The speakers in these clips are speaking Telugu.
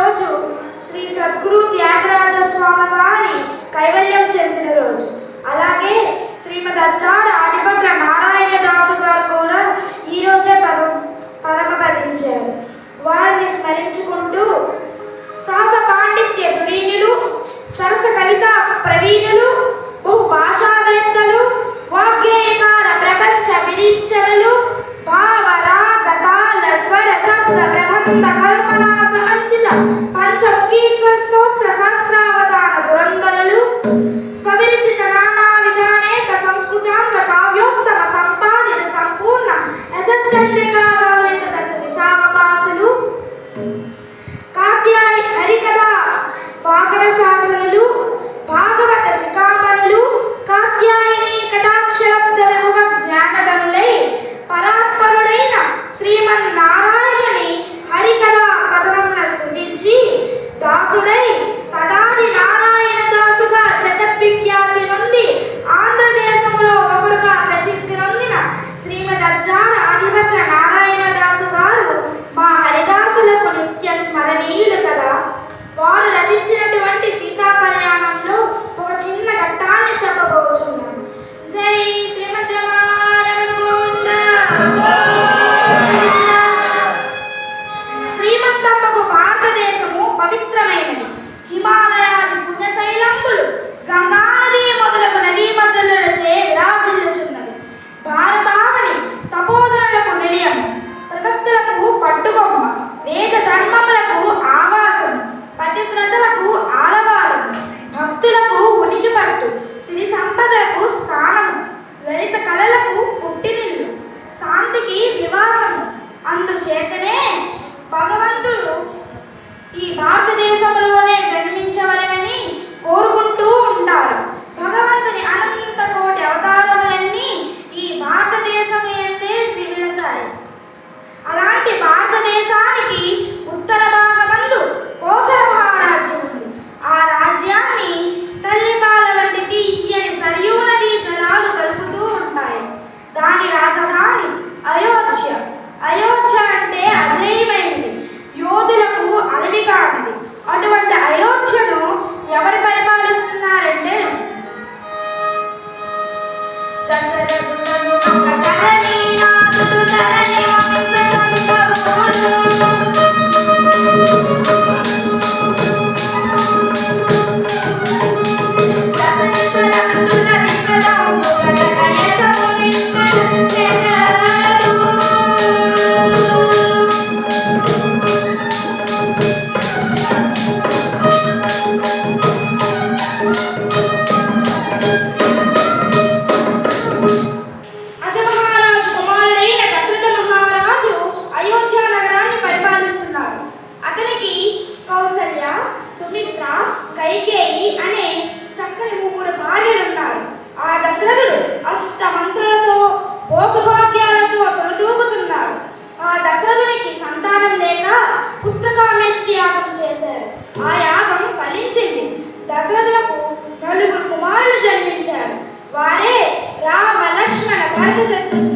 రోజు శ్రీ సద్గురు త్యాగరాజ స్వామి వారి కైవల్యం చెందిన రోజు. అలాగే శ్రీమద్ అచ్చాడ ఆదిపట్ల నారాయణ దాసు గారు కూడా ఈరోజే పరమ పరమపదించారు. వారిని స్మరించుకుంటూ సాహస పాండిత్య ధురీణులు సరస కవిత ప్రవీణులు బహు భాషావేత్తలు వాగ్గేయకార ప్రపంచ విరించరులు భావరాగతాల స్వర సప్త ప్రబంధ కల్పనా पंचमुखी ईश्वर स्तोत्र सहस्राम వారు రచించినటువంటి సీతా కళ్యాణంలో ఒక చిన్న ఘట్టాన్ని చెప్పబోచున్నాను. జై శ్రీమద్ సుమిత్ర కైకేయి అనే చక్కని ముగ్గురు భార్యలున్నారు. ఆ దశరథుడు అష్ట మంత్రులతో భోగభాగ్యాలతో తొలతూగుతున్నారు ఆ దశరథునికి సంతానం లేక పుత్రకామేష్టి యాగం చేశారు. ఆ యాగం ఫలించింది. దశరథులకు నలుగురు కుమారులు జన్మించారు. వారే రామ లక్ష్మణ భరత శత్రుఘ్నులు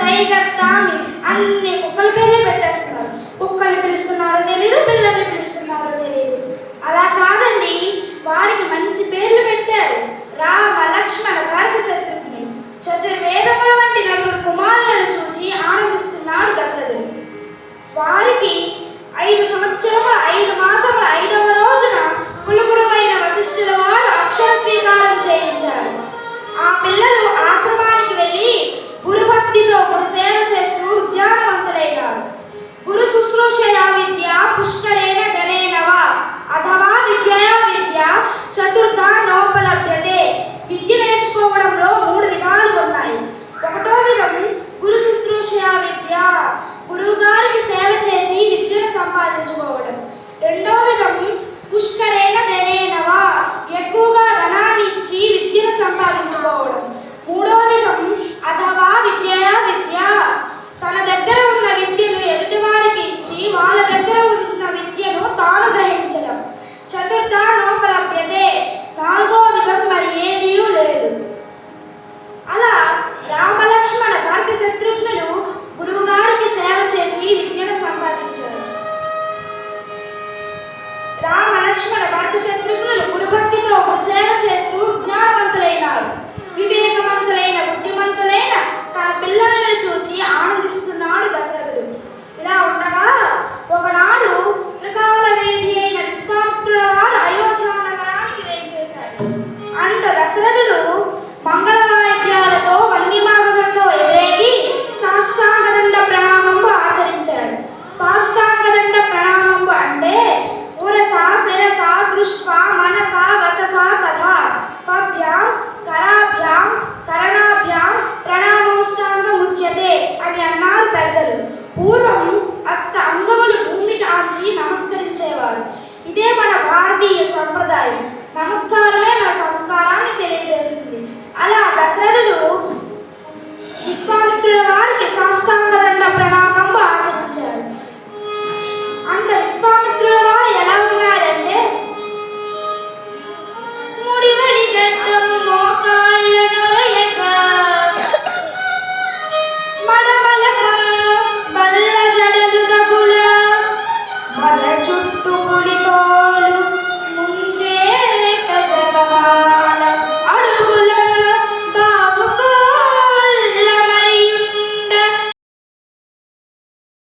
టైగర్ టామీ అన్ని కుక్కల పేర్లు పెట్టేస్తున్నారు. కుక్కల్ని పిలుస్తున్నారో తెలియదు పిల్లల్ని పిలుస్తున్నారో తెలియదు అలా కాదండి వారికి మంచి పేర్లు పెట్టారు. రామ లక్ష్మణ భారత శత్రుఘ్ని చతుర్వేదముల amar భారతీయ సంప్రదాయం నమస్కారమే మన సంస్కారాన్ని తెలియజేస్తుంది. అలా దశరథుడు